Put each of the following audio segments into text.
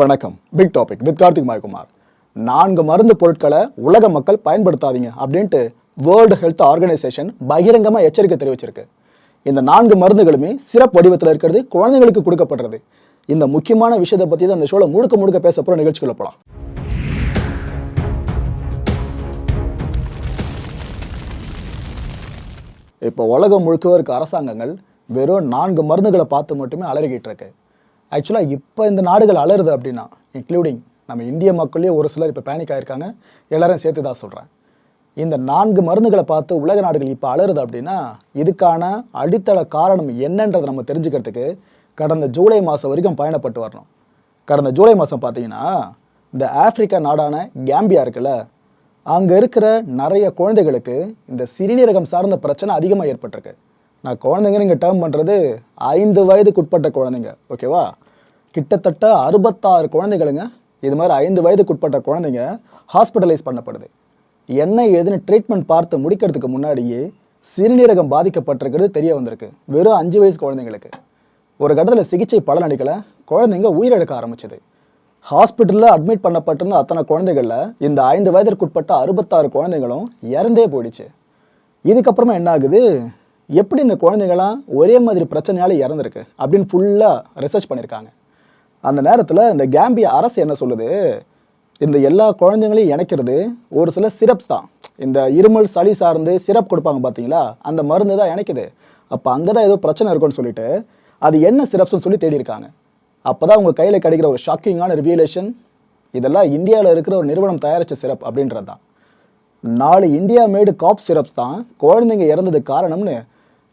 வணக்கம். Big topic with Karthik Mayakumar. நான்கு மருந்து பொருட்களை உலக மக்கள் பயன்படுத்தாதீங்க அப்படின்ட்டு வேர்ல்டு ஹெல்த் ஆர்கனைசேஷன் பகிரங்கமாக எச்சரிக்கை தெரிவிச்சிருக்கு. இந்த நான்கு மருந்துகளுமே சிறப்பு வடிவத்தில் இருக்கிறது குழந்தைங்களுக்கு கொடுக்கப்படுறது. இந்த முக்கியமான விஷயத்தை பற்றி தான் இந்த ஷோவில் முழுக்க முழுக்க பேச போகிற நிகழ்ச்சிகளை போகலாம் இப்போ உலகம் முழுக்க இருக்க அரசாங்கங்கள் வெறும் நான்கு மருந்துகளை பார்த்து மட்டுமே அலறிக்கிட்டு இருக்கு. ஆக்சுவலாக இப்போ இந்த நாடுகள் அலறுது அப்படின்னா இன்க்ளூடிங் நம்ம இந்திய மக்களே ஒரு சிலர் இப்போ பேனிக் ஆகிருக்காங்க எல்லாரும் சேர்த்து தான் சொல்கிறேன் இந்த நான்கு மருந்துகளை பார்த்து உலக நாடுகள் இப்போ அலறுது அப்படின்னா இதுக்கான அடித்தள காரணம் என்னன்றதை நம்ம தெரிஞ்சுக்கிறதுக்கு கடந்த ஜூலை மாதம் வரைக்கும் பயணப்பட்டு வரணும். கடந்த ஜூலை மாதம் பார்த்தீங்கன்னா இந்த ஆப்பிரிக்கா நாடான கேம்பியா இருக்குல்ல அங்கே இருக்கிற நிறைய குழந்தைகளுக்கு இந்த சிறுநீரகம் சார்ந்த பிரச்சனை அதிகமாக ஏற்பட்டிருக்கு. நான் குழந்தைங்க இங்கே டேர்ம் பண்ணுறது ஐந்து வயதுக்குட்பட்ட குழந்தைங்க ஓகேவா கிட்டத்தட்ட அறுபத்தாறு குழந்தைகளுங்க இது மாதிரி ஐந்து வயதுக்குட்பட்ட குழந்தைங்க ஹாஸ்பிட்டலைஸ் பண்ணப்படுது. என்ன ஏதுன்னு ட்ரீட்மெண்ட் பார்த்து முடிக்கிறதுக்கு முன்னாடியே சிறுநீரகம் பாதிக்கப்பட்டிருக்கிறது தெரிய வந்திருக்கு. வெறும் அஞ்சு வயசு குழந்தைங்களுக்கு. ஒரு கட்டத்தில் சிகிச்சை பலனளிக்கலை குழந்தைங்க உயிரிழக்க ஆரம்பிச்சது. ஹாஸ்பிட்டலில் அட்மிட் பண்ணப்பட்டிருந்த அத்தனை குழந்தைகளில் இந்த ஐந்து வயதிற்குட்பட்ட அறுபத்தாறு குழந்தைகளும் இறந்தே போயிடுச்சு. இதுக்கப்புறமா என்ன ஆகுது எப்படி இந்த குழந்தைகள்லாம் ஒரே மாதிரி பிரச்சனையால் இறந்துருக்கு அப்படின்னு ஃபுல்லாக ரிசர்ச் பண்ணியிருக்காங்க அந்த நேரத்தில் இந்த கேம்பிய அரசு என்ன சொல்லுது? இந்த எல்லா குழந்தைங்களையும் இணைக்கிறது ஒரு சில சிரப் தான். இந்த இருமல் சளி சார்ந்து சிரப் கொடுப்பாங்க பார்த்தீங்களா அந்த மருந்து தான் இணைக்குது. அப்போ அங்கே தான் ஏதோ பிரச்சனை இருக்குன்னு சொல்லிட்டு அது என்ன சிரப்ஸ்னு சொல்லி தேடி இருக்காங்க அப்போ தான் உங்கள் கையில் கிடைக்கிற ஒரு ஷாக்கிங்கான ரிவியலேஷன் இதெல்லாம் இந்தியாவில் இருக்கிற ஒரு நிறுவனம் தயாரித்த சிரப் அப்படின்றது தான் நாலு இந்தியா மேடு காப் சிரப்ஸ் தான் குழந்தைங்க இறந்தது காரணம்னு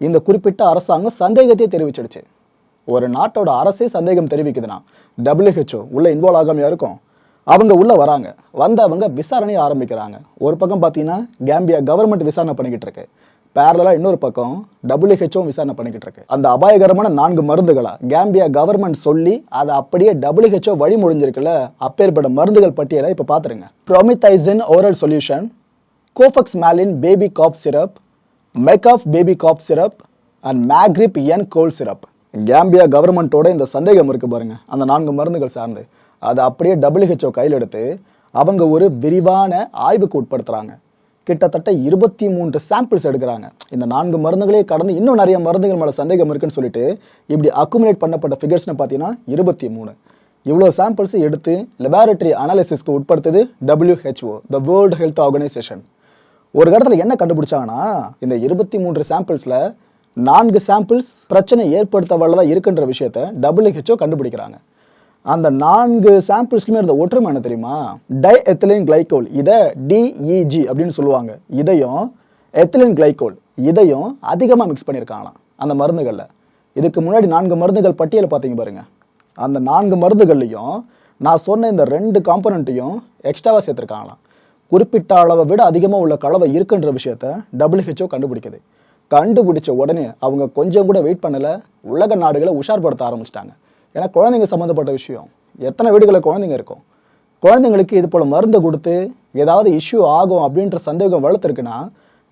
இந்த குறிப்பிட்ட அரசாங்கம் சந்தேகத்தையே தெரிவிச்சிடுச்சு. ஒரு நாட்டோட அரசே சந்தேகம் தெரிவிக்குதுன்னா டபிள்யூஹெச்ஓ உள்ளே இன்வால்வ் ஆகாமையா இருக்கும் அவங்க உள்ளே வராங்க. வந்தவங்க விசாரணையை ஆரம்பிக்கிறாங்க. ஒரு பக்கம் பார்த்தீங்கன்னா கேம்பியா கவர்மெண்ட் விசாரணை பண்ணிக்கிட்டு இருக்கு. பேரலாக இன்னொரு பக்கம் டபிள்யூஹெச்ஓ விசாரணை பண்ணிக்கிட்டு இருக்கு. அந்த அபாயகரமான நான்கு மருந்துகளை கேம்பியா கவர்மெண்ட் சொல்லி அதை அப்படியே டபுள்யூஹெச்ஓ வழி முடிஞ்சிருக்குல்ல அப்பேற்பட்ட மருந்துகள் பட்டியலை இப்போ பார்த்துருங்க. Promethazine oral solution Kofexmalin baby cough syrup Makoff baby cough syrup and Magrip N cold syrup Gambia கவர்மெண்ட்டோட இந்த சந்தேகம் இருக்குது பாருங்கள் அந்த நான்கு மருந்துகள் சார்ந்து. அதை அப்படியே டபிள்யூஹெச்ஓ கையில் எடுத்து அவங்க ஒரு விரிவான ஆய்வுக்கு உட்படுத்துகிறாங்க கிட்டத்தட்ட இருபத்தி மூன்று சாம்பிள்ஸ் எடுக்கிறாங்க. இந்த நான்கு மருந்துகளே கடந்து இன்னும் நிறைய மருந்துகள் மேலே சந்தேகம் இருக்குன்னு சொல்லிட்டு இப்படி அக்குமுலேட் பண்ணப்பட்ட ஃபிகர்ஸ்னு பார்த்தீங்கன்னா இருபத்தி மூணு. இவ்வளோ சாம்பிள்ஸ் எடுத்து லெபார்டரி அனாலிசிஸ்க்கு உட்படுத்துது WHO the world health organisation ஒரு இடத்துல என்ன கண்டுபிடிச்சாங்கன்னா இந்த இருபத்தி மூன்று சாம்பிள்ஸ்ல நான்கு சாம்பிள்ஸ் பிரச்சனை ஏற்படுத்த வல்லதா இருக்குன்ற விஷயத்த டபிள்யூஹெச்ஓ கண்டுபிடிக்கிறாங்க. அந்த நான்கு சாம்பிள்ஸ்லுமே இருந்த ஒற்றுமை என்ன தெரியுமா? டை எத்திலின் கிளைகோல் இதை டிஇஜி அப்படின்னு சொல்லுவாங்க. இதையும் எத்திலின் கிளைகோல் இதையும் அதிகமாக மிக்ஸ் பண்ணியிருக்காங்களாம் அந்த மருந்துகளில். இதுக்கு முன்னாடி நான்கு மருந்துகள் பட்டியலை பார்த்தீங்க பாருங்க. அந்த நான்கு மருந்துகள்லையும் நான் சொன்ன இந்த ரெண்டு காம்பனண்ட்டையும் எக்ஸ்ட்ராவாக சேர்த்துருக்காங்களாம். குறிப்பிட்ட அளவை விட அதிகமாக உள்ள கலவை இருக்குன்ற விஷயத்த டபிள்யூஹெச்ஓ கண்டுபிடிக்குது. கண்டுபிடிச்ச உடனே அவங்க கொஞ்சம் கூட வெயிட் பண்ணல. உலக நாடுகளை உஷார்படுத்த ஆரம்பிச்சிட்டாங்க. ஏன்னா குழந்தைங்க சம்மந்தப்பட்ட விஷயம். எத்தனை வீடுகளில் குழந்தைங்க இருக்கும்? குழந்தைங்களுக்கு இது போல் மருந்து கொடுத்து ஏதாவது இஷ்யூ ஆகும் அப்படின்ற சந்தேகம் வளர்த்துருக்குன்னா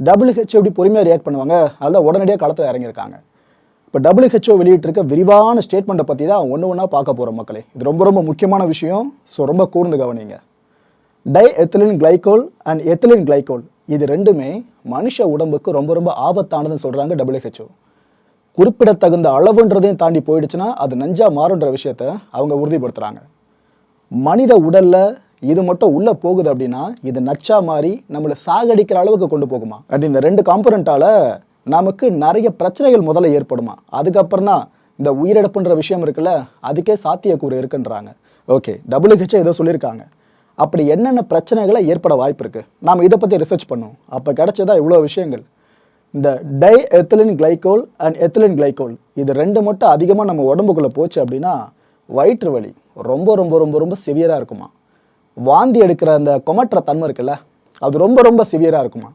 டபிள்யூஹெச்ஓ எப்படி பொறுமையாக ரியாக்ட் பண்ணுவாங்க? அதில் உடனடியாக களத்தில் இறங்கியிருக்காங்க. இப்போ டபிள்யூஹெச்ஓ வெளியிட்டிருக்க விரிவான ஸ்டேட்மெண்ட்டை பற்றி தான் ஒன்று ஒன்றா பார்க்க போகிறோம் மக்களே. இது ரொம்ப ரொம்ப முக்கியமான விஷயம். ஸோ ரொம்ப கூர்ந்து கவனிங்க. Diethylene glycol and ethylene glycol இது ரெண்டுமே மனுஷ உடம்புக்கு ரொம்ப ரொம்ப ஆபத்தானதுன்னு சொல்கிறாங்க டபிள்யூஹெச்ஓ குறிப்பிடத்தகுந்த அளவுன்றதையும் தாண்டி போயிடுச்சுன்னா அது நஞ்சா மாறுன்ற விஷயத்த அவங்க உறுதிப்படுத்துகிறாங்க மனித உடல்ல இது மட்டும் உள்ள போகுது அப்படின்னா இது நச்சா மாறி நம்மளை சாகடிக்கிற அளவுக்கு கொண்டு போகுமா? அண்ட் இந்த ரெண்டு காம்பனண்டால நமக்கு நிறைய பிரச்சனைகள் முதல்ல ஏற்படுமா? அதுக்கப்புறம் தான் இந்த உயிரிழப்புன்ற விஷயம் இருக்குல்ல அதுக்கே சாத்தியக்கூறு இருக்குன்றாங்க. ஓகே WHO ஏதோ சொல்லியிருக்காங்க. அப்படி என்னென்ன பிரச்சனைகளை ஏற்பட வாய்ப்பு இருக்குது நாம் இதை பற்றி ரிசர்ச் பண்ணோம் அப்போ கிடைச்சதா இவ்வளோ விஷயங்கள். இந்த diethylene glycol and ethylene glycol இது ரெண்டு மட்டும் அதிகமாக நம்ம உடம்புக்குள்ளே போச்சு அப்படின்னா வயிற்று வலி ரொம்ப ரொம்ப ரொம்ப ரொம்ப சிவியராக இருக்குமா? வாந்தி எடுக்கிற அந்த கொமட்டுற தன்மை இருக்குல்ல அது ரொம்ப ரொம்ப சிவியராக இருக்குமா?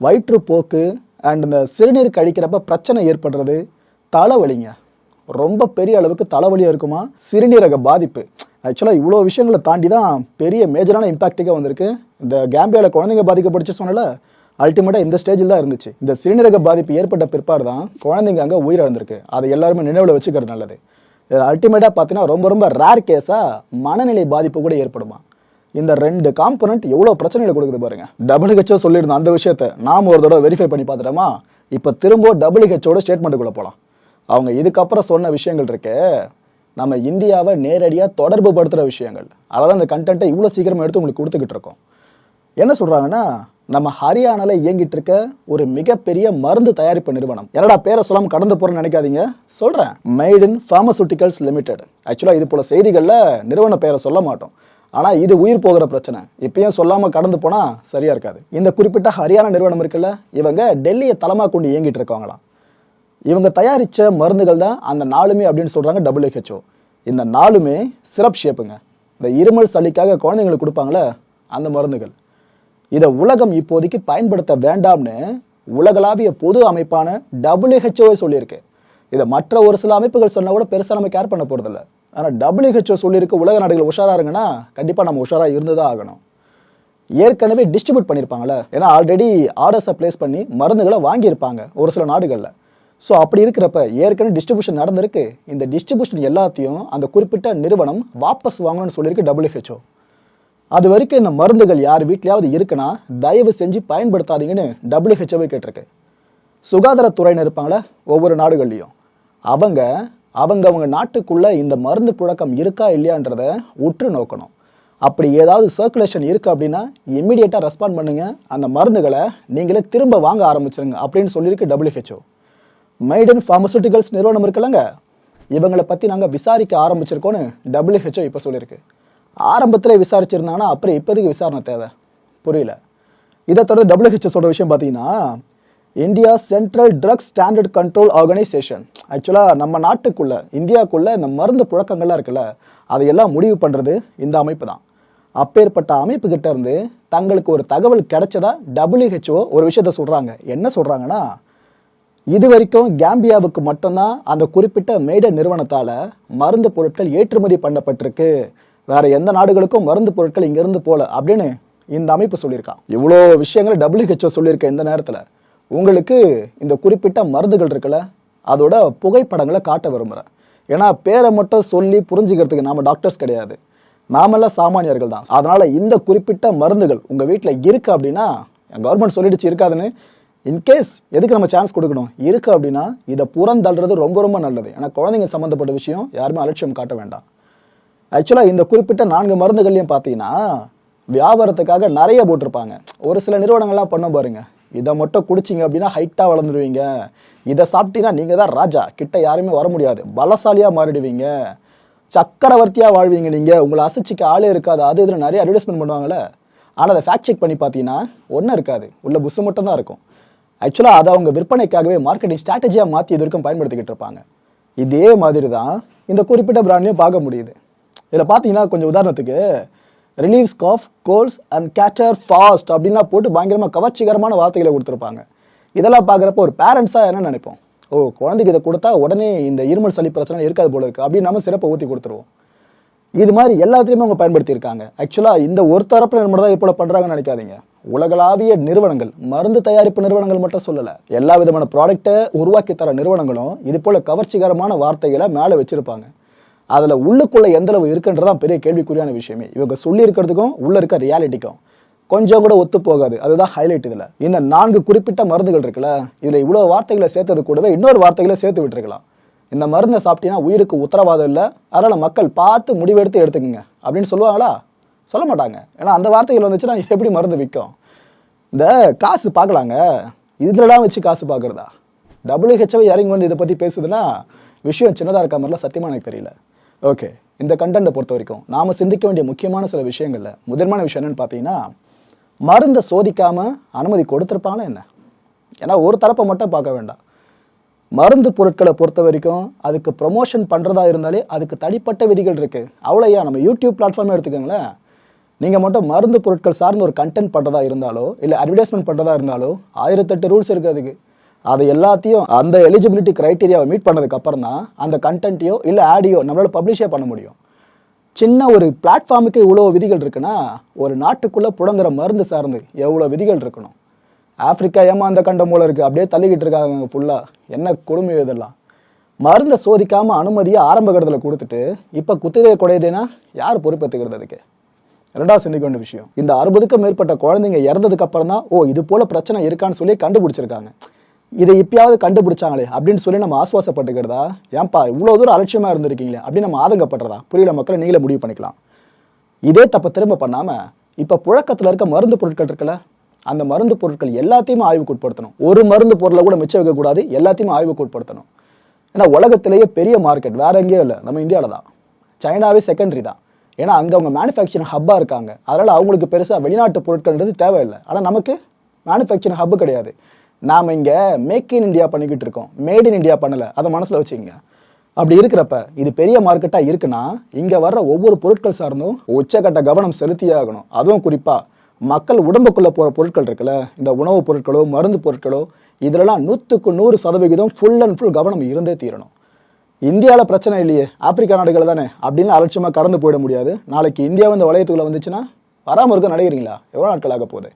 வயிற்றுப்போக்கு அண்ட் இந்த சிறுநீர் கழிக்கிறப்ப பிரச்சனை ஏற்படுறது தலைவலிங்க ரொம்ப பெரிய அளவுக்கு தலைவலியாக இருக்குமா? சிறுநீரக பாதிப்பு. ஆக்சுவலாக இவ்வளோ விஷயங்களை தாண்டி தான் பெரிய மேஜரான இம்பாக்டிக்காக வந்திருக்கு. இந்த கேம்பியாவில் குழந்தைங்க பாதிக்கப்பட்டுச்சு சொன்னல அல்டிமேட்டாக இந்த ஸ்டேஜில் தான் இருந்துச்சு. இந்த சிறுநீரக பாதிப்பு ஏற்பட்ட பிற்பாடு தான் குழந்தைங்க அங்கே உயிரிழந்திருக்கு. அதை எல்லாருமே நினைவில் வச்சுக்கிறது நல்லது. அல்டிமேட்டாக பார்த்தீங்கன்னா ரொம்ப ரொம்ப ரேர் கேஸாக மனநிலை பாதிப்பு கூட ஏற்படுமா? இந்த ரெண்டு காம்பனண்ட் எவ்வளோ பிரச்சனைகளை கொடுக்குது பாருங்க. டபுள் ஹெச்ஓ சொல்லியிருந்தோம் அந்த விஷயத்த நாம் ஒரு தடவை வெரிஃபை பண்ணி பார்த்துட்டோமா? இப்போ திரும்ப டபுள் ஹெச்ஓட ஸ்டேட்மெண்ட்டுக்குள்ளே போகலாம் அவங்க இதுக்கப்புறம் சொன்ன விஷயங்கள் இருக்கு நம்ம இந்தியாவை நேரடியாக தொடர்பு படுத்துகிற விஷயங்கள். அதாவது அந்த கண்டென்ட்டை இவ்வளோ சீக்கிரமாக எடுத்து உங்களுக்கு கொடுத்துக்கிட்டு இருக்கோம். என்ன சொல்கிறாங்கன்னா நம்ம ஹரியானால இயங்கிட்டு இருக்க ஒரு மிகப்பெரிய மருந்து தயாரிப்பு நிறுவனம். என்னடா பேரை சொல்லாம கடந்து போறேன்னு நினைக்காதீங்க. சொல்றேன். மெய்ட் இன் ஃபார்மசூட்டிகல்ஸ் லிமிடெட் ஆக்சுவலாக இது போல செய்திகளில் நிறுவன பெயரை சொல்ல மாட்டோம். ஆனால் இது உயிர் போகிற பிரச்சனை. இப்பயும் சொல்லாமல் கடந்து போனால் சரியாக இருக்காது. இந்த குறிப்பிட்ட ஹரியானா நிறுவனம் இருக்குல்ல இவங்க டெல்லியை தலமா கொண்டு இயங்கிட்டு இருக்காங்களாம் இவங்க தயாரித்த மருந்துகள் தான் அந்த நாலுமே அப்படின்னு சொல்கிறாங்க WHO இந்த நாலுமே சிரப் ஷேப்புங்க இந்த இருமல் சளிக்காக குழந்தைங்களுக்கு கொடுப்பாங்களே அந்த மருந்துகள். இதை உலகம் இப்போதைக்கு பயன்படுத்த வேண்டாம்னு உலகளாவிய பொது அமைப்பான WHO சொல்லியிருக்கு. இதை மற்ற ஒரு சில அமைப்புகள் சொன்னால் கூட பெருசாக நம்ம கேர் பண்ண போகிறதில்ல ஆனால் டபுள்யூஹெச்ஓ சொல்லியிருக்கு உலக நாடுகள் உஷாராக இருங்கன்னா கண்டிப்பாக நம்ம உஷாராக இருந்ததாக ஆகணும். ஏற்கனவே டிஸ்ட்ரிபியூட் பண்ணியிருப்பாங்கல்ல ஏன்னா ஆல்ரெடி ஆர்டர்ஸை ப்ளேஸ் பண்ணி மருந்துகளை வாங்கியிருப்பாங்க ஒரு சில நாடுகளில். ஸோ அப்படி இருக்கிறப்ப ஏற்கனவே டிஸ்ட்ரிபியூஷன் நடந்திருக்கு. இந்த டிஸ்ட்ரிபியூஷன் எல்லாத்தையும் அந்த குறிப்பிட்ட நிறுவனம் வாபஸ் வாங்கணும்னு சொல்லியிருக்கு டபிள்யூஹெச்ஓ அது வரைக்கும் இந்த மருந்துகள் யார் வீட்லையாவது இருக்குன்னா தயவு செஞ்சு பயன்படுத்தாதீங்கன்னு WHO கேட்டிருக்கு. சுகாதாரத்துறையினர் இருப்பாங்களே ஒவ்வொரு நாடுகள்லையும். அவங்க அவங்க அவங்க நாட்டுக்குள்ளே இந்த மருந்து புழக்கம் இருக்கா இல்லையான்றத உற்று நோக்கணும். அப்படி ஏதாவது சர்க்குலேஷன் இருக்கு அப்படின்னா இம்மிடியேட்டாக ரெஸ்பாண்ட் பண்ணுங்கள் அந்த மருந்துகளை நீங்களே திரும்ப வாங்க ஆரம்பிச்சிருங்க அப்படின்னு சொல்லியிருக்கு டபிள்யூஹெச்ஓ மைடன் ஃபார்மசூட்டிகல்ஸ் நிறுவனம் இருக்குல்லங்க. இவங்களை பற்றி நாங்கள் விசாரிக்க ஆரம்பிச்சிருக்கோன்னு டபிள்யூஹெச்ஓ இப்போ சொல்லியிருக்கு. ஆரம்பத்தில் விசாரிச்சிருந்தாங்கன்னா அப்புறம் இப்போதைக்கு விசாரணை தேவை. புரியல. இதை தொடர்ந்து டபிள்யூஹெச்ஓ சொல்கிற விஷயம் பார்த்தீங்கன்னா India central drugs standard control organisation ஆக்சுவலாக நம்ம நாட்டுக்குள்ளே இந்தியாவுக்குள்ளே இந்த மருந்து புழக்கங்கள்லாம் இருக்குல்ல அதையெல்லாம் முடிவு பண்ணுறது இந்த அமைப்பு தான். அப்பேற்பட்ட அமைப்புக்கிட்டேருந்து தங்களுக்கு ஒரு தகவல் கிடைச்சதா டபிள்யூஹெச்ஓ ஒரு விஷயத்த சொல்கிறாங்க என்ன சொல்கிறாங்கன்னா இது வரைக்கும் கேம்பியாவுக்கு மட்டும்தான் அந்த குறிப்பிட்ட மேட நிறுவனத்தால் மருந்து பொருட்கள் ஏற்றுமதி பண்ணப்பட்டிருக்கு. வேற எந்த நாடுகளுக்கும் மருந்து பொருட்கள் இங்கிருந்து போல அப்படின்னு இந்த அமைப்பு சொல்லியிருக்கான். இவ்வளோ விஷயங்கள் டபிள்யூஹெச்ஓ சொல்லியிருக்க இந்த நேரத்தில். உங்களுக்கு இந்த குறிப்பிட்ட மருந்துகள் இருக்குல்ல அதோட புகைப்படங்களை காட்ட விரும்புகிறேன் ஏன்னா பேரை மட்டும் சொல்லி புரிஞ்சுக்கிறதுக்கு நாம டாக்டர்ஸ் கிடையாது. நாமெல்லாம் சாமானியர்கள் தான். அதனால இந்த குறிப்பிட்ட மருந்துகள் உங்கள் வீட்டில் இருக்கு அப்படின்னா கவர்மெண்ட் சொல்லிடுச்சு இருக்காதுன்னு இன்கேஸ் எதுக்கு நம்ம சான்ஸ் கொடுக்கணும்? இருக்கு அப்படின்னா இதை புறந்தள்ளுறது ரொம்ப ரொம்ப நல்லது. ஏன்னா குழந்தைங்க சம்மந்தப்பட்ட விஷயம் யாருமே அலட்சியம் காட்ட வேண்டாம். ஆக்சுவலாக இந்த குறிப்பிட்ட நான்கு மருந்துகள்லையும் பார்த்தீங்கன்னா வியாபாரத்துக்காக நிறைய போட்டிருப்பாங்க. ஒரு சில நிறுவனங்கள்லாம் பண்ண பாருங்க. இதை மட்டும் குடிச்சிங்க அப்படின்னா ஹைட்டாக வளர்ந்துருவீங்க. இதை சாப்பிட்டீங்கன்னா நீங்கள் தான் ராஜா. கிட்ட யாருமே வர முடியாது. பலசாலியாக மாறிடுவீங்க. சக்கரவர்த்தியாக வாழ்வீங்க நீங்கள் உங்களை அசைச்சிக்க ஆளே இருக்காது. அது இதில் நிறைய அட்வர்டைஸ்மெண்ட் பண்ணுவாங்கல்ல. ஆனால் அதை ஃபேக்ட் செக் பண்ணி பார்த்தீங்கன்னா ஒன்றும் இருக்காது. உள்ள புஸ்ஸு மட்டும் தான் இருக்கும். ஆக்சுவலாக அதை அவங்க விற்பனைக்காகவே மார்க்கெட்டிங் ஸ்ட்ராட்டஜியாக மாற்றி இது வரைக்கும் பயன்படுத்திக்கிட்டு இருப்பாங்க. இதே மாதிரி தான் இந்த குறிப்பிட்ட பிராண்ட்லையும் பார்க்க முடியுது. இதில் பார்த்தீங்கன்னா கொஞ்சம் உதாரணத்துக்கு relieves cough colds and catarrh fast அப்படின்லாம் போட்டு பயங்கரமாக கவர்ச்சிகரமான வார்த்தைகளை கொடுத்துருப்பாங்க. இதெல்லாம் பார்க்குறப்ப ஒரு பேரண்ட்ஸாக என்ன நினைப்போம்? ஓ குழந்தைக்கு இதை கொடுத்தா உடனே இந்த இருமல் சளி பிரச்சனை இருக்காது போல இருக்கு அப்படின்னு நம்ம சிறப்பை ஊற்றி கொடுத்துருவோம். இது மாதிரி எல்லாத்துலேயுமே அவங்க பயன்படுத்தியிருக்காங்க. ஆக்சுவலாக இந்த ஒரு தரப்பு மட்டும் தான் இப்போ பண்ணுறாங்கன்னு நினைக்காதீங்க. உலகளாவிய நிறுவனங்கள் மருந்து தயாரிப்பு நிறுவனங்கள் மட்டும் சொல்லலை எல்லா விதமான ப்ராடக்ட்டை உருவாக்கி தர நிறுவனங்களும் இது போல கவர்ச்சிகரமான வார்த்தைகளை மேலே வச்சிருப்பாங்க. அதில் உள்ளுக்குள்ளே எந்தளவு இருக்குன்றதான் பெரிய கேள்விக்குறியான விஷயமே. இவங்க சொல்லியிருக்கிறதுக்கும் உள்ளே உள்ள இருக்க ரியாலிட்டிக்கும் கொஞ்சம் கூட ஒத்து போகாது. அதுதான் ஹைலைட் இதில். இந்த நான்கு குறிப்பிட்ட மருந்துகள் இருக்குல்ல இதில் இவ்வளோ வார்த்தைகளை சேர்த்தது கூடவே இன்னொரு வார்த்தைகளை சேர்த்து விட்டுருக்கலாம். இந்த மருந்தை சாப்பிட்டீங்கன்னா உயிருக்கு உத்தரவாதம் இல்லை. அதனால் மக்கள் பார்த்து முடிவெடுத்து எடுத்துக்கங்க. அப்படின்னு சொல்லுவாங்களா? சொல்ல மாட்டாங்க. ஏன்னா அந்த வார்த்தைகள் வந்துச்சுன்னா எப்படி மருந்து விற்கும் இந்த காசு பார்க்கலாங்க. இதுலலாம் வச்சு காசு பார்க்குறதா? டபிள்யூஹெச்ஓ இறங்கி வந்து இதை பற்றி பேசுதுன்னா விஷயம் சின்னதாக இருக்க மாதிரிலாம் சத்தியமாக எனக்கு தெரியல. ஓகே இந்த கண்டென்ட்டை பொறுத்த வரைக்கும் நாம் சிந்திக்க வேண்டிய முக்கியமான சில விஷயங்களில் முதன்மையான விஷயம் என்னன்னு பார்த்தீங்கன்னா மருந்தை சோதிக்காமல் அனுமதி கொடுத்துருப்பாங்களா என்ன? ஏன்னா ஒரு தரப்பை மட்டும் பார்க்க வேண்டாம். மருந்து பொருட்களை பொறுத்த வரைக்கும் அதுக்கு ப்ரொமோஷன் பண்ணுறதா இருந்தாலே அதுக்கு தனிப்பட்ட விதிகள் இருக்குது அவ்வளோயா நம்ம யூடியூப் பிளாட்ஃபார்மே எடுத்துக்கோங்களேன். நீங்கள் மட்டும் மருந்து பொருட்கள் சார்ந்த ஒரு கண்டென்ட் பண்ணுறதா இருந்தாலோ இல்லை அட்வர்டைஸ்மெண்ட் பண்ணுறதா இருந்தாலோ ஆயிரத்தெட்டு ரூல்ஸ் இருக்குது அதுக்கு. அது எல்லாத்தையும் அந்த எலிஜிபிலிட்டி க்ரைட்டீரியாவை மீட் பண்ணதுக்கு அப்புறம் தான் அந்த கண்டென்ட்டையோ இல்லை ஆடியோ நம்மளால் பப்ளிஷே பண்ண முடியும். சின்ன ஒரு பிளாட்ஃபார்முக்கு இவ்வளோ விதிகள் இருக்குன்னா ஒரு நாட்டுக்குள்ளே புழங்குற மருந்து சார்ந்து எவ்வளோ விதிகள் இருக்கணும்? ஆப்பிரிக்கா ஏமா அந்த கண்டம் போல இருக்குது அப்படியே தள்ளிக்கிட்டு இருக்காங்க ஃபுல்லாக என்ன கொடுமை இதெல்லாம். மருந்தை சோதிக்காமல் அனுமதியை ஆரம்ப கட்டத்தில் கொடுத்துட்டு இப்போ குத்துகை குடையுதுன்னா யார் பொறுப்பேற்றுக்கிறது அதுக்கு? ரெண்டாவது சிந்திக்க வேண்டிய விஷயம். இந்த அறுபதுக்கும் மேற்பட்ட குழந்தைங்க இறந்ததுக்கு அப்புறம் தான் ஓ இது போல பிரச்சனை இருக்கான்னு சொல்லி கண்டுபிடிச்சிருக்காங்க. இதை இப்பயாவது கண்டுபிடிச்சாங்களே அப்படின்னு சொல்லி நம்ம ஆசுவாசப்பட்டுக்கிறதா? ஏன்பா இவ்வளோ தூரம் அலட்சியமா இருந்திருக்கீங்களே அப்படின்னு நம்ம ஆதங்கப்படுறதா? புரியல மக்களை நீங்களே முடிவு பண்ணிக்கலாம். இதே தப்பை திரும்ப பண்ணாம இப்ப புழக்கத்துல இருக்க மருந்து பொருட்கள் இருக்குல்ல அந்த மருந்து பொருட்கள் எல்லாத்தையுமே ஆய்வுக்கு உட்படுத்தணும். ஒரு மருந்து பொருளை கூட மிச்சம் வைக்கக்கூடாது எல்லாத்தையும் ஆய்வுக்கு உட்படுத்தணும். ஏன்னா உலகத்திலேயே பெரிய மார்க்கெட் வேற எங்கேயும் இல்லை நம்ம இந்தியாவில் தான். சைனாவே செகண்டரி தான். ஏன்னா அங்கே அவங்க மேனுஃபேக்சரிங் ஹப்பாக இருக்காங்க. அதனால் அவங்களுக்கு பெருசாக வெளிநாட்டு பொருட்கள்ன்றது தேவையில்லை. ஆனால் நமக்கு மேனுஃபேக்சரிங் ஹப்பு கிடையாது. நாம் இங்கே மேக் இன் இண்டியா பண்ணிக்கிட்டு இருக்கோம். மேட் இன் இண்டியா பண்ணலை. அதை மனசில் வச்சுக்கோங்க. அப்படி இருக்கிறப்ப இது பெரிய மார்க்கெட்டாக இருக்குன்னா இங்கே வர்ற ஒவ்வொரு பொருட்கள் சார்ந்தும் உச்சக்கட்ட கவனம் செலுத்தியே ஆகணும். அதுவும் குறிப்பாக மக்கள் உடம்புக்குள்ளே போகிற பொருட்கள் இருக்குல்ல இந்த உணவுப் பொருட்களோ மருந்து பொருட்களோ இதிலெல்லாம் நூற்றுக்கு நூறு சதவிகிதம் ஃபுல் அண்ட் ஃபுல் கவனம் இருந்தே தீரணும். இந்தியாவில் பிரச்சனை இல்லையே ஆப்பிரிக்கா நாடுகள் தானே அப்படின்னு அலட்சியமாக கடந்து போயிட முடியாது. நாளைக்கு இந்தியா வந்து வளையத்துக்குள்ளே வந்துச்சுன்னா வராமல் இருக்க நினைக்கிறீங்களா எவ்வளோ நாட்கள் ஆக போகுது?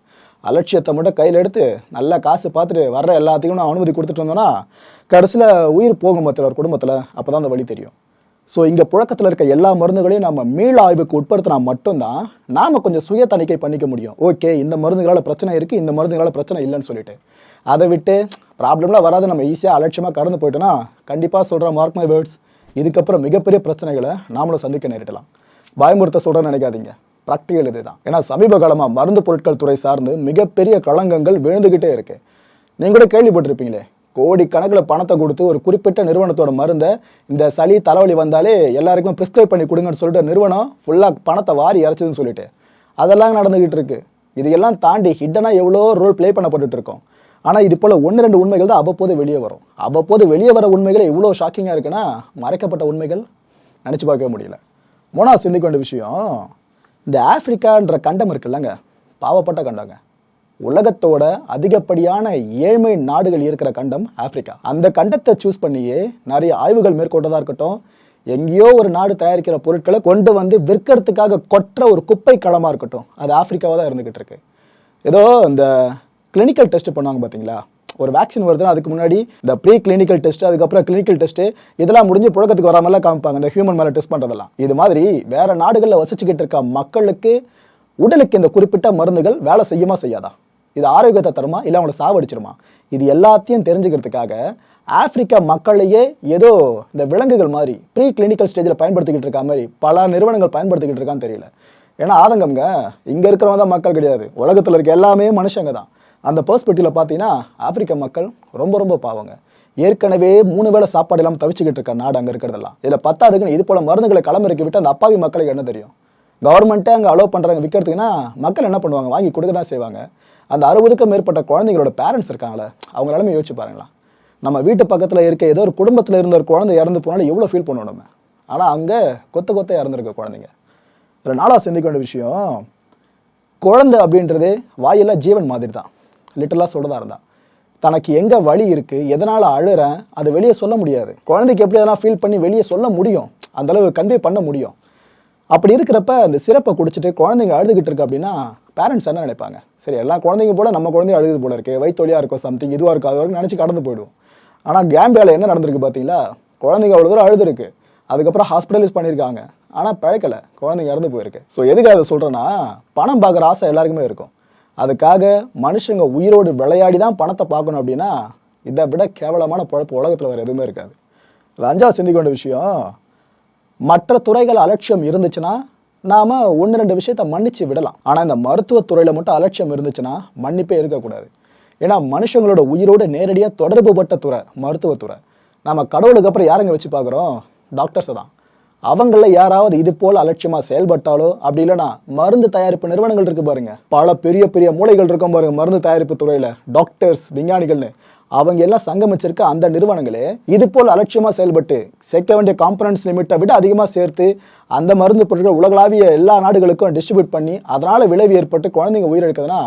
அலட்சியத்தை மட்டும் கையில் எடுத்து நல்லா காசு பார்த்துட்டு வர்ற எல்லாத்தையும் நான் அனுமதி கொடுத்துட்டு வந்தோன்னா கடைசியில் உயிர் போகும் மத்தியில் ஒரு குடும்பத்தில். அப்போ தான் அந்த வழி தெரியும். ஸோ இங்கே புழக்கத்தில் இருக்க எல்லா மருந்துகளையும் நம்ம மீள் ஆய்வுக்கு உட்படுத்தினா மட்டும்தான் நாம் கொஞ்சம் சுய தணிக்கை பண்ணிக்க முடியும். ஓகே இந்த மருந்துகளால் பிரச்சனை இருக்குது இந்த மருந்துகளால் பிரச்சனை இல்லைன்னு சொல்லிட்டு. அதை விட்டு ப்ராப்ளம்லாம் வராது நம்ம ஈஸியாக அலட்சியமாக கடந்து போயிட்டோன்னா கண்டிப்பாக சொல்கிற மார்க் மை வேர்ட்ஸ் இதுக்கப்புறம் மிகப்பெரிய பிரச்சனைகளை நாமளும் சந்திக்க நேரிடலாம். பயமுறுத்த சொல்கிறேன்னு நினைக்காதீங்க. ப்ராக்டிக்கல் இதுதான். ஏன்னா சமீப காலமாக மருந்து பொருட்கள் துறை சார்ந்து மிகப்பெரிய களங்கங்கள் விழுந்துக்கிட்டே இருக்குது நீங்கள் கூட கேள்விப்பட்டிருப்பீங்களே கோடி கணக்கில் பணத்தை கொடுத்து ஒரு குறிப்பிட்ட நிறுவனத்தோட மருந்தை இந்த சளி தலைவலி வந்தாலே எல்லாருக்கும் ப்ரிஸ்கிரைப் பண்ணி கொடுங்கன்னு சொல்லிட்டு நிறுவனம் ஃபுல்லாக பணத்தை வாரி இறைச்சதுன்னு சொல்லிட்டு அதெல்லாம் நடந்துகிட்டு இருக்கு. இதையெல்லாம் தாண்டி ஹிட்டனாக எவ்வளோ ரோல் ப்ளே பண்ணப்பட்டு இருக்கோம். ஆனால் இது போல் ஒன்று ரெண்டு உண்மைகள் தான் அவ்வப்போது வெளியே வரும். அவ்வப்போது வெளியே வர உண்மைகள் இவ்வளோ ஷாக்கிங்காக இருக்குன்னா மறைக்கப்பட்ட உண்மைகள் நினச்சி பார்க்கவே முடியல. மூணாவது சிந்திக்க வேண்டிய விஷயம் இந்த ஆப்பிரிக்கான்ற கண்டம் இருக்குல்லங்க. பாவப்பட்ட கண்டங்க உலகத்தோட அதிகப்படியான ஏழ்மை நாடுகள் இருக்கிற கண்டம் ஆப்பிரிக்கா. அந்த கண்டத்தை சூஸ் பண்ணியே நிறைய ஆய்வுகள் மேற்கொண்டதாக இருக்கட்டும் எங்கேயோ ஒரு நாடு தயாரிக்கிற பொருட்களை கொண்டு வந்து விற்கிறதுக்காக கொற்ற ஒரு குப்பை களமாக இருக்கட்டும் அது ஆப்பிரிக்காவாக தான் இருந்துகிட்டு இருக்கு. ஏதோ இந்த கிளினிக்கல் டெஸ்ட் பண்ணுவாங்க பார்த்தீங்களா ஒரு வேக்சின் வருதுன்னா அதுக்கு முன்னாடி இந்த ப்ரீ கிளினிக்கல் டெஸ்ட் அதுக்கப்புறம் கிளினிக்கல் டெஸ்ட் இதெல்லாம் முடிஞ்சு புழக்கத்துக்கு வராமல்லாம் காமிப்பாங்க இந்த ஹியூமன் மேலே டெஸ்ட் பண்ணுறதெல்லாம் இது மாதிரி வேற நாடுகளில் வசிச்சுக்கிட்டு இருக்க மக்களுக்கு உடலுக்கு இந்த குறிப்பிட்ட மருந்துகள் வேலை செய்யுமா செய்யாதா? இது ஆரோக்கியத்தை தருமா? இல்லை அவங்கள சாவடிச்சிருமா? இது எல்லாத்தையும் தெரிஞ்சுக்கிறதுக்காக ஆப்பிரிக்கா மக்களையே ஏதோ இந்த விலங்குகள் மாதிரி ப்ரீ கிளினிக்கல் ஸ்டேஜில் பயன்படுத்திக்கிட்டு இருக்க மாதிரி பல நிறுவனங்கள் பயன்படுத்திக்கிட்டு இருக்கான்னு தெரியல. ஏன்னா ஆதங்கம்ங்க இங்கே இருக்கிறவங்க தான் மக்கள் கிடையாது. உலகத்தில் இருக்க எல்லாமே மனுஷங்க தான். அந்த பெர்ஸ்பெக்டிவில் பார்த்தீங்கன்னா ஆப்பிரிக்க மக்கள் ரொம்ப ரொம்ப பாவங்க. ஏற்கனவே மூணு வேளை சாப்பாடு இல்லாமல் தவிச்சுக்கிட்டு இருக்க நாடு அங்கே இருக்கிறதெல்லாம். இதில் பத்தாதுக்குன்னு இது போல மருந்துகளை களமிறக்கி விட்டு அந்த அப்பாவி மக்களுக்கு என்ன தெரியும்? கவர்மெண்ட்டே அங்கே அலோவ் பண்ணுறாங்க விற்கிறதுக்குன்னா மக்கள் என்ன பண்ணுவாங்க? வாங்கி கொடுக்க தான் செய்வாங்க. அந்த அறுபதுக்கும் மேற்பட்ட குழந்தைங்களோட பேரண்ட்ஸ் இருக்காங்களே அவங்க நிலைமை யோசிச்சு பாருங்களா. நம்ம வீட்டு பக்கத்தில் இருக்க ஏதோ ஒரு குடும்பத்தில் இருந்த ஒரு குழந்தை இறந்து போனாலும் எவ்வளோ ஃபீல் பண்ணணும் ஆனால் அங்கே கொத்த கொத்த இறந்துருக்க குழந்தைங்க. இதில் நாளாக சிந்திக்க வேண்டிய விஷயம் குழந்தை அப்படின்றது வாயெல்லாம் ஜீவன் மாதிரி தான் லிட்டலாக சொல்கிறதா இருந்தான் தனக்கு எங்கே வழி இருக்குது எதனால் அழுறேன் அதை வெளியே சொல்ல முடியாது. குழந்தைக்கு எப்படி எதனால் ஃபீல் பண்ணி வெளியே சொல்ல முடியும்? அந்தளவு கன்வே பண்ண முடியும். அப்படி இருக்கிறப்ப அந்த சிறப்பை குடிச்சிட்டு குழந்தைங்க அழுதுகிட்டு இருக்கு அப்படின்னா பேரண்ட்ஸ் என்ன நினைப்பாங்க? சரி எல்லா குழந்தைங்க போல நம்ம குழந்தைங்க அழுது போல இருக்கு. வயிற்றுவலியா இருக்கும் சம்திங் இதுவாக இருக்கும் அது வரைக்கும் நினச்சி கடந்து போயிடுவோம். ஆனால் கேம்பியாவில் என்ன நடந்திருக்கு பார்த்தீங்களா? குழந்தைங்க அவ்வளோ தூரம் அழுதுருக்கு அதுக்கப்புறம் ஹாஸ்பிட்டலைஸ் பண்ணியிருக்காங்க. ஆனால் பழக்கலை. குழந்தைங்க இறந்து போயிருக்கு. ஸோ எதுக்கு அதை சொல்கிறேன்னா பணம் பார்க்குற ஆசை எல்லாருக்குமே இருக்கும். அதுக்காக மனுஷங்க உயிரோடு விளையாடி தான் பணத்தை பார்க்கணும் அப்படின்னா இதை விட கேவலமான பொழப்பு உலகத்தில் வேறு எதுவுமே இருக்காது. லஞ்சா சிந்திக்க வேண்டிய விஷயம் மற்ற துறைகள் அலட்சியம் இருந்துச்சுன்னா நாம் ஒன்று ரெண்டு விஷயத்த மன்னிச்சு விடலாம். ஆனால் இந்த மருத்துவத்துறையில் மட்டும் அலட்சியம் இருந்துச்சுன்னா மன்னிப்பே இருக்கக்கூடாது. ஏன்னா மனுஷங்களோட உயிரோடு நேரடியாக தொடர்பு பட்ட துறை மருத்துவத்துறை நம்ம கடவுளுக்கு அப்புறம் யாருங்க வச்சு பார்க்குறோம்? டாக்டர்ஸை தான். அவங்கள யாராவது இது போல் அலட்சியமாக செயல்பட்டாலோ அப்படி இல்லைன்னா மருந்து தயாரிப்பு நிறுவனங்கள் இருக்கு பாருங்க. பல பெரிய பெரிய மூளைகள் இருக்கும் பாருங்க மருந்து தயாரிப்பு துறையில். டாக்டர்ஸ் விஞ்ஞானிகள்னு. அவங்க எல்லாம் சங்கமிச்சிருக்க அந்த நிறுவனங்களே இது போல் அலட்சியமாக செயல்பட்டு சேர்க்க வேண்டிய காம்பனன்ஸ் லிமிட்டை விட அதிகமாக சேர்த்து அந்த மருந்து பொருட்கள் உலகளாவிய எல்லா நாடுகளுக்கும் டிஸ்ட்ரிபியூட் பண்ணி அதனால் விளைவு ஏற்பட்டு குழந்தைங்க உயிரிழக்குதுன்னா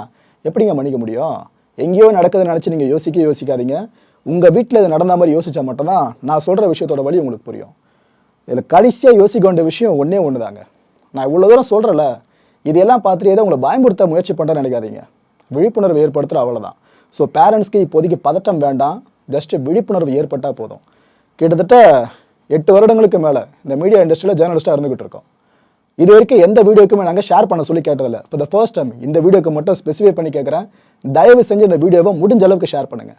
எப்படிங்க மன்னிக்க முடியும்? எங்கேயோ நடக்குதுன்னு நினச்சி நீங்கள் யோசிக்க யோசிக்காதீங்க. உங்கள் வீட்டில் இது நடந்த மாதிரி யோசித்தா மட்டும்தான் நான் சொல்கிற விஷயத்தோட வழி உங்களுக்கு புரியும். இதில் கடைசியாக யோசிக்க வேண்டிய விஷயம் ஒன்றே ஒன்று தாங்க நான் இவ்வளோ தூரம் சொல்கிறேன்ல இதெல்லாம் பார்த்துட்டு ஏதோ உங்களை பயமுறுத்த முயற்சி பண்ணுறேன்னு நினைக்காதீங்க. விழிப்புணர்வு ஏற்படுத்துகிற அவ்வளோதான் ஸோ பேரண்ட்ஸ்க்கு இப்போதைக்கு பதட்டம் வேண்டாம். ஜஸ்ட் விழிப்புணர்வு ஏற்பட்டால் போதும். கிட்டத்தட்ட எட்டு வருடங்களுக்கு மேலே இந்த மீடியா இண்டஸ்ட்ரியில் ஜேர்னலிஸ்ட்டாக இருந்துகிட்டு இருக்கோம். இது வரைக்கும் எந்த வீடியோக்குமே நாங்கள் ஷேர் பண்ண சொல்லி கேட்டதில்ல. இப்போ த ஃபர்ஸ்ட் டைம் இந்த வீடியோக்கு மட்டும் ஸ்பெசிஃபை பண்ணி கேட்குறேன் தயவு செஞ்சு இந்த வீடியோவை முடிஞ்ச அளவுக்கு ஷேர் பண்ணுங்க.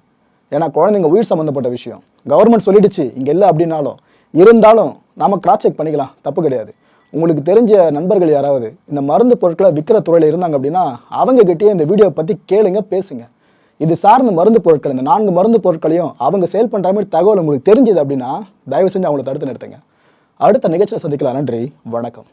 ஏன்னா குழந்தைங்க உயிர் சம்மந்தப்பட்ட விஷயம். கவர்மெண்ட் சொல்லிடுச்சு இங்கே இல்லை அப்படின்னாலும் இருந்தாலும் நாம் கிராஸ் செக் பண்ணிக்கலாம். தப்பு கிடையாது. உங்களுக்கு தெரிஞ்ச நண்பர்கள் யாராவது இந்த மருந்து பொருட்களை விற்கிற துறையில் இருந்தாங்க அப்படின்னா அவங்ககிட்டயே இந்த வீடியோவை பற்றி கேளுங்க பேசுங்கள் இது சார்ந்த மருந்து பொருட்கள் இந்த நான்கு மருந்து பொருட்களையும் அவங்க சேல் பண்ணுற மாதிரி தகவல் உங்களுக்கு தெரிஞ்சது அப்படின்னா தயவு செஞ்சு அவங்களை தடுத்து நிறுத்துங்க. அடுத்த நிகழ்ச்சியில் சந்திக்கலாம். நன்றி. வணக்கம்.